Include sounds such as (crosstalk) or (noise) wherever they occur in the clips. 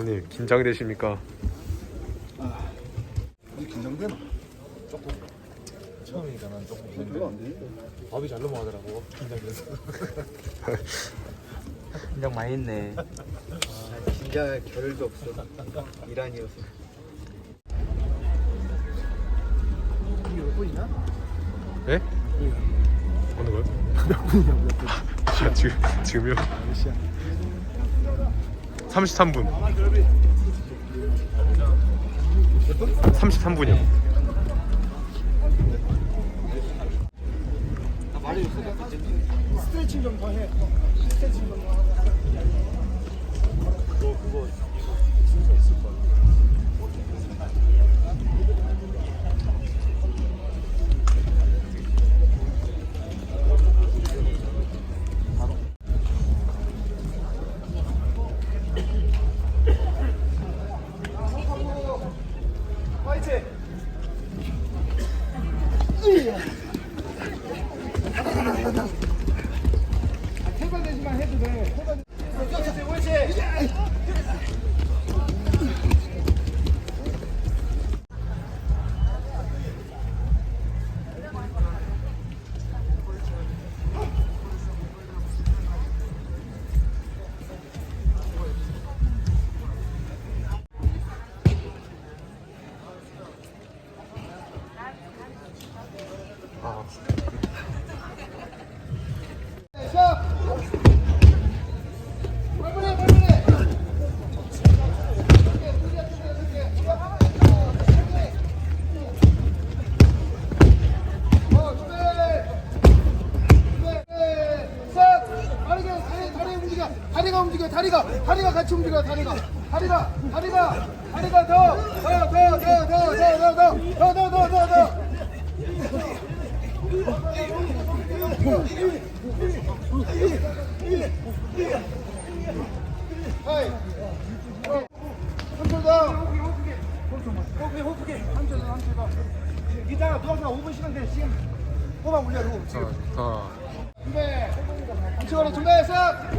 형님 긴장되십니까? 긴장되나? 처음이니까 난 조금 별로 안 돼. 밥이 잘 넘어가더라고 긴장돼서 (laughs) 긴장 많이 했네. 긴장할 겨를도 없어. 이란이어서. 이게 몇 분이냐? 네? 어느 거요? 몇 분이냐 몇 분? 아, (laughs) 지금 지금요? 몇 시야? 33분. 33분이요. 스트레칭 좀 더 해. 스트레칭 좀 더. 너 그거 다리가 다리가 다리가 다리가 더더더더더더더더더더더 더, 더. 하이. 어. 한줄 더. 호흡해, 호흡해. 한줄 더, 한줄 더. 이따가 누워서 5분 시간 돼. 지금 호흡 올려, 지금. 자, 준비. 한치원에 준비, 시작.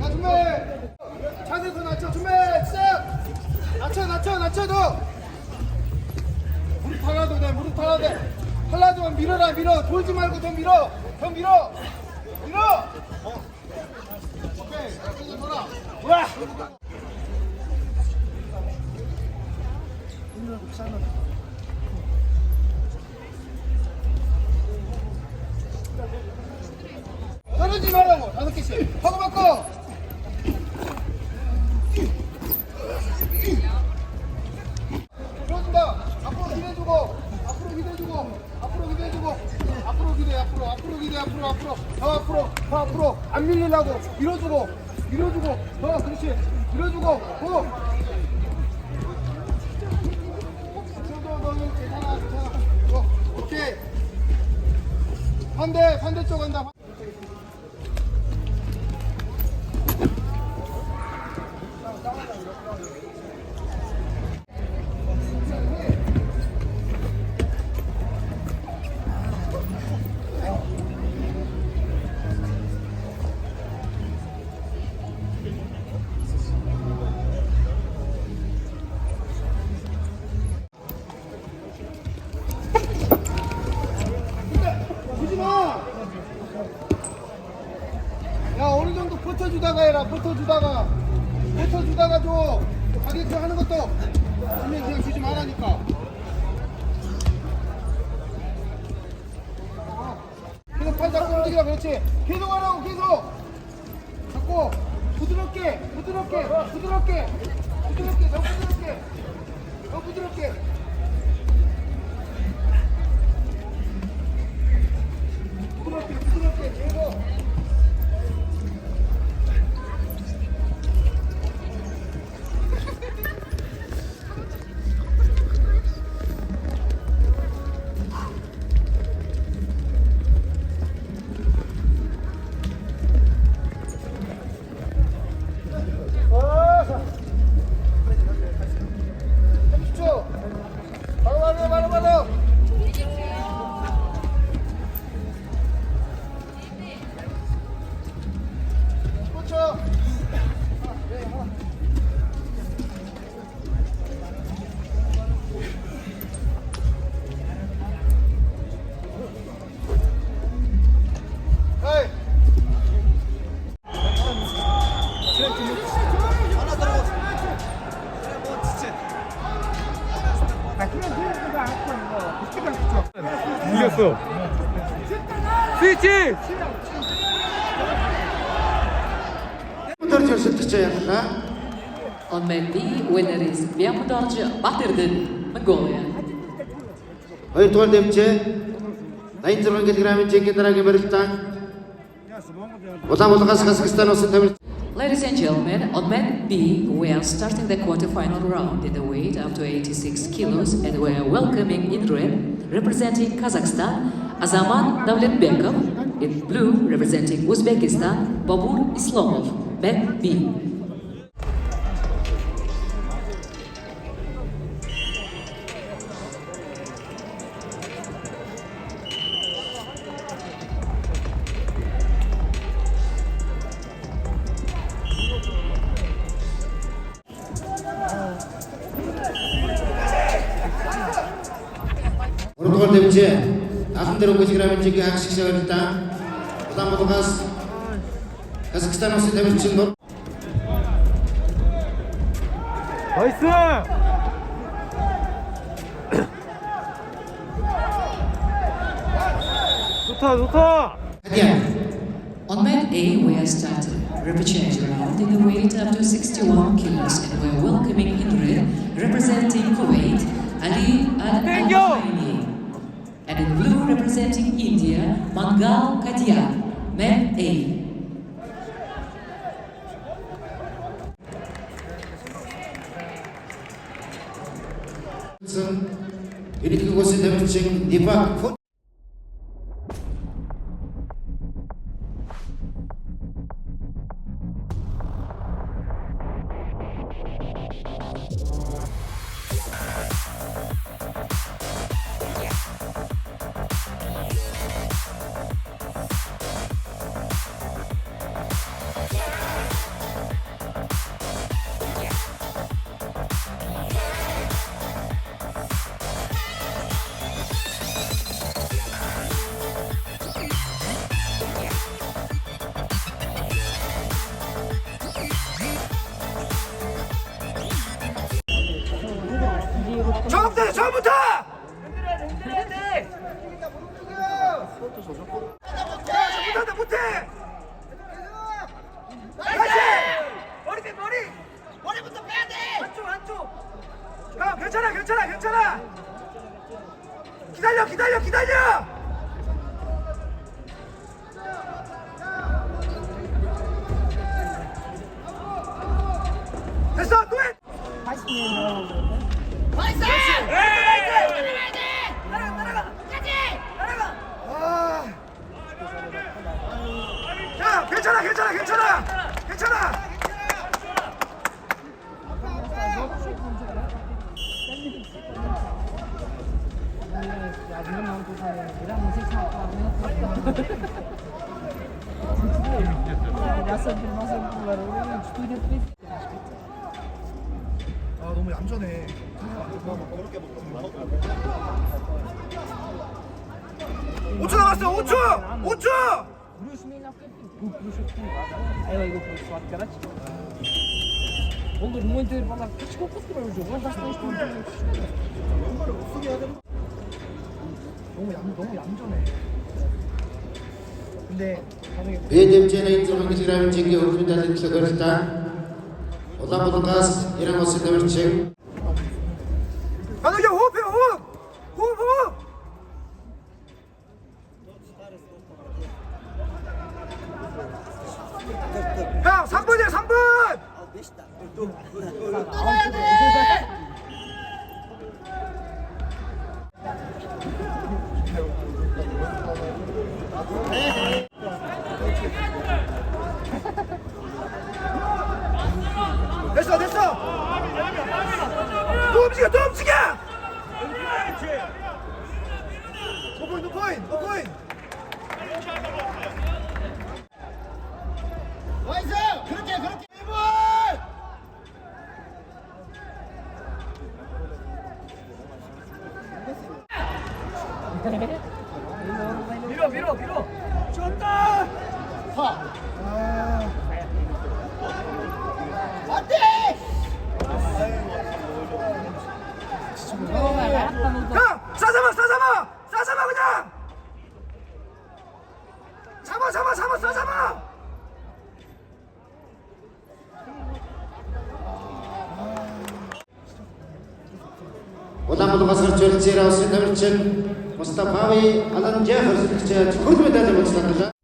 자, 준비. 자세서 낮춰, 준비, 시작. 낮춰, 낮춰, 낮춰도. 무릎 털어도 돼, 무릎 털어도 돼. 털어도면 밀어라, 밀어. 돌지 말고 더 밀어. 더 밀어. 밀어. 오케이. 자, 돌아. 돌아. 떨어지지 말라고 다섯 개씩 반대 반대쪽 간다 버텨주다가 줘. 자기 그 하는 것도 분명 그냥 주지 말라니까. 어. 계속 팔 잡고 움직이라 그렇지. 계속 하라고 계속. 잡고 부드럽게 부드럽게 부드럽게 부드럽게 더 부드럽게 더. 부드럽게 darajani ko'rsatkichi Unlikely winner is Bemudorji Batirdin Migoliya. Хоёр дугаар дэмжээ 86 кг-ийн жинхэнэ дараагийн барилдаан Улаан булгаас Казахстан улсын тамир Ladies and gentlemen, on man B, we are starting the quarterfinal round in the weight up to 86 kilos and we are welcoming in red, representing Kazakhstan, Azaman Davletbekov, in blue, representing Uzbekistan, Babur Islomov. Map B. 오늘 tuval demçe. Akındırı koçigiramen çekke hak şikşe barıştan. Otam otakas Kazakhstan olsun demir için dur. 나이스! 좋다, 좋다! Hadi On map A, we are starting repechage round in the weight up to 61 kilos and we are welcoming in red, representing Kuwait, Ali Al Thank you. Al And in blue, representing India, Mangal Katia, 2017 die Bank 괜찮아 괜찮아. 기다려 기다려 기다려. 됐어 또해. 야, 아, 너무 얌전해. 5초 남았어, 5초, 5초. Ela ligou para o lado de caras. Olur muito ele falar, desculpa para o jogo, mas nós estamos com 너무 얌, 너무 얌전해. BDMC'nin Cumhuriyet Kiram'ın çektiği hükmü tadik sekarista. O da bulunmaz, yine masih demir çek. Hadi ya hop ya hop! Hop hop! Ya 3분 움직여. 노포인, 노포인, 노포인. 나이스! 그렇게, 그렇게. 1분! 밀어, 밀어, 밀어. 좋다! 파. 야! 싸잡아 싸잡아! 싸잡아 그냥! 잡아 잡아 잡아 싸잡아! Улаанбаатар сарчилж зэрэг өсөн тамирчин Мустафави Алан Жафар зэрэгч хөрд медаль өгсөн талаа